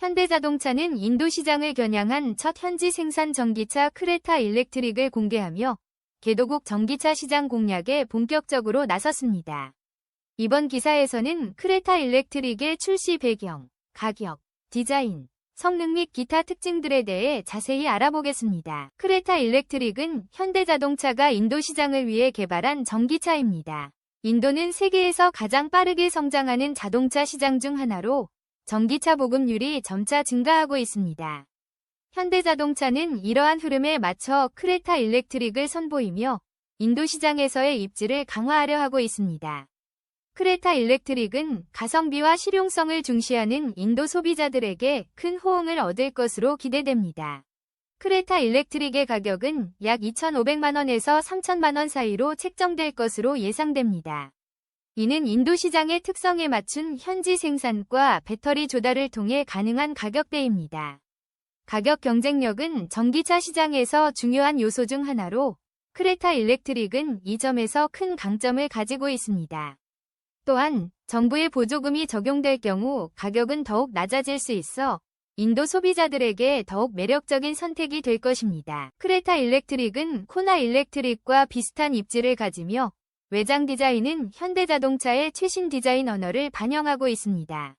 현대자동차는 인도 시장을 겨냥한 첫 현지 생산 전기차 크레타 일렉트릭을 공개하며 개도국 전기차 시장 공략에 본격적으로 나섰습니다. 이번 기사에서는 크레타 일렉트릭의 출시 배경, 가격, 디자인, 성능 및 기타 특징들에 대해 자세히 알아보겠습니다. 크레타 일렉트릭은 현대자동차가 인도 시장을 위해 개발한 전기차입니다. 인도는 세계에서 가장 빠르게 성장하는 자동차 시장 중 하나로 전기차 보급률이 점차 증가하고 있습니다. 현대자동차는 이러한 흐름에 맞춰 크레타 일렉트릭을 선보이며 인도 시장에서의 입지를 강화하려 하고 있습니다. 크레타 일렉트릭은 가성비와 실용성을 중시하는 인도 소비자들에게 큰 호응을 얻을 것으로 기대됩니다. 크레타 일렉트릭의 가격은 약 2,500만원에서 3,000만원 사이로 책정될 것으로 예상됩니다. 이는 인도 시장의 특성에 맞춘 현지 생산과 배터리 조달을 통해 가능한 가격대입니다. 가격 경쟁력은 전기차 시장에서 중요한 요소 중 하나로 크레타 일렉트릭은 이 점에서 큰 강점을 가지고 있습니다. 또한 정부의 보조금이 적용될 경우 가격은 더욱 낮아질 수 있어 인도 소비자들에게 더욱 매력적인 선택이 될 것입니다. 크레타 일렉트릭은 코나 일렉트릭과 비슷한 입지를 가지며 외장 디자인은 현대자동차의 최신 디자인 언어를 반영하고 있습니다.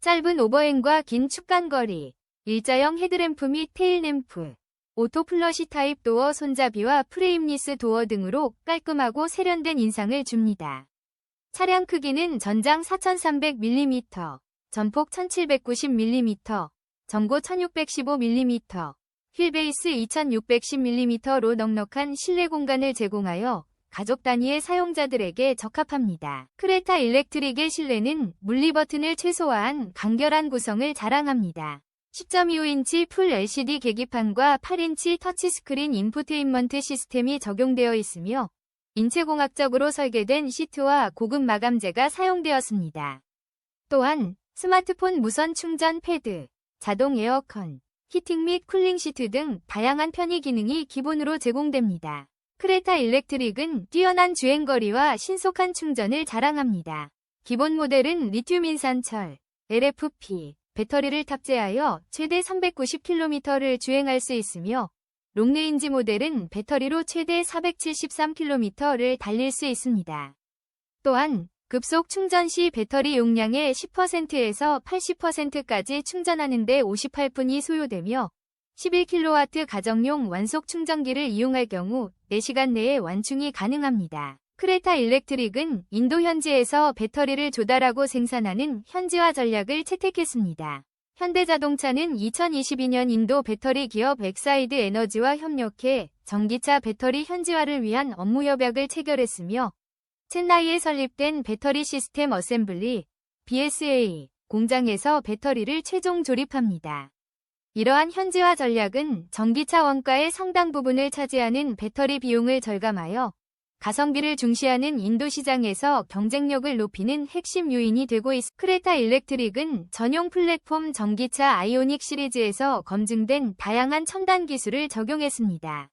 짧은 오버행과 긴 축간거리, 일자형 헤드램프 및 테일램프, 오토 플러시 타입 도어 손잡이와 프레임리스 도어 등으로 깔끔하고 세련된 인상을 줍니다. 차량 크기는 전장 4300mm, 전폭 1790mm, 전고 1615mm, 휠베이스 2610mm로 넉넉한 실내 공간을 제공하여 가족 단위의 사용자들에게 적합합니다. 크레타 일렉트릭의 실내는 물리 버튼을 최소화한 간결한 구성을 자랑합니다. 10.25인치 풀 LCD 계기판과 8인치 터치스크린 인포테인먼트 시스템이 적용되어 있으며 인체공학적으로 설계된 시트와 고급 마감재가 사용되었습니다. 또한 스마트폰 무선 충전 패드, 자동 에어컨, 히팅 및 쿨링 시트 등 다양한 편의 기능이 기본으로 제공됩니다. 크레타 일렉트릭은 뛰어난 주행거리와 신속한 충전을 자랑합니다. 기본 모델은 리튬 인산철, LFP, 배터리를 탑재하여 최대 390km를 주행할 수 있으며 롱레인지 모델은 배터리로 최대 473km를 달릴 수 있습니다. 또한 급속 충전 시 배터리 용량의 10%에서 80%까지 충전하는 데 58분이 소요되며 11kW 가정용 완속 충전기를 이용할 경우 4시간 내에 완충이 가능합니다. 크레타 일렉트릭은 인도 현지에서 배터리를 조달하고 생산하는 현지화 전략을 채택했습니다. 현대자동차는 2022년 인도 배터리 기업 엑사이드 에너지와 협력해 전기차 배터리 현지화를 위한 업무 협약을 체결했으며 첸나이에 설립된 배터리 시스템 어셈블리 BSA 공장에서 배터리를 최종 조립합니다. 이러한 현지화 전략은 전기차 원가의 상당 부분을 차지하는 배터리 비용을 절감하여 가성비를 중시하는 인도 시장에서 경쟁력을 높이는 핵심 요인이 되고 있습니다. 크레타 일렉트릭은 전용 플랫폼 전기차 아이오닉 시리즈에서 검증된 다양한 첨단 기술을 적용했습니다.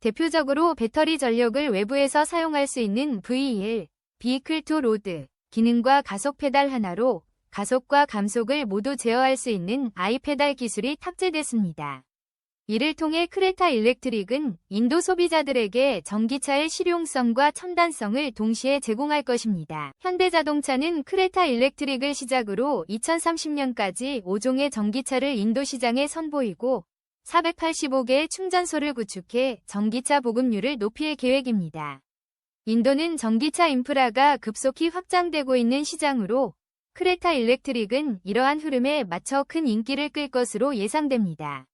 대표적으로 배터리 전력을 외부에서 사용할 수 있는 VL, 비클 투 로드, 기능과 가속 페달 하나로 가속과 감속을 모두 제어할 수 있는 아이페달 기술이 탑재됐습니다. 이를 통해 크레타 일렉트릭은 인도 소비자들에게 전기차의 실용성과 첨단성을 동시에 제공할 것입니다. 현대자동차는 크레타 일렉트릭을 시작으로 2030년까지 5종의 전기차를 인도 시장에 선보이고 485개의 충전소를 구축해 전기차 보급률을 높일 계획입니다. 인도는 전기차 인프라가 급속히 확장되고 있는 시장으로 크레타 일렉트릭은 이러한 흐름에 맞춰 큰 인기를 끌 것으로 예상됩니다.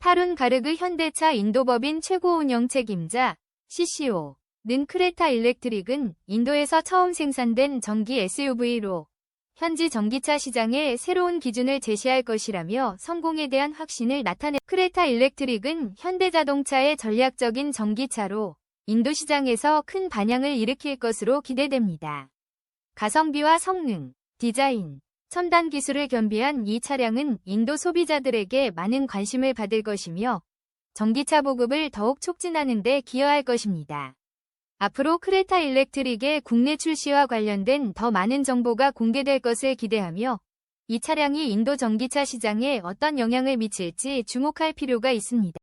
타룬 가르그 현대차 인도법인 최고 운영 책임자 CCO는 크레타 일렉트릭은 인도에서 처음 생산된 전기 SUV로 현지 전기차 시장에 새로운 기준을 제시할 것이라며 성공에 대한 확신을 나타내 크레타 일렉트릭은 현대자동차의 전략적인 전기차로 인도 시장에서 큰 반향을 일으킬 것으로 기대됩니다. 가성비와 성능, 디자인, 첨단 기술을 겸비한 이 차량은 인도 소비자들에게 많은 관심을 받을 것이며 전기차 보급을 더욱 촉진하는 데 기여할 것입니다. 앞으로 크레타 일렉트릭의 국내 출시와 관련된 더 많은 정보가 공개될 것을 기대하며 이 차량이 인도 전기차 시장에 어떤 영향을 미칠지 주목할 필요가 있습니다.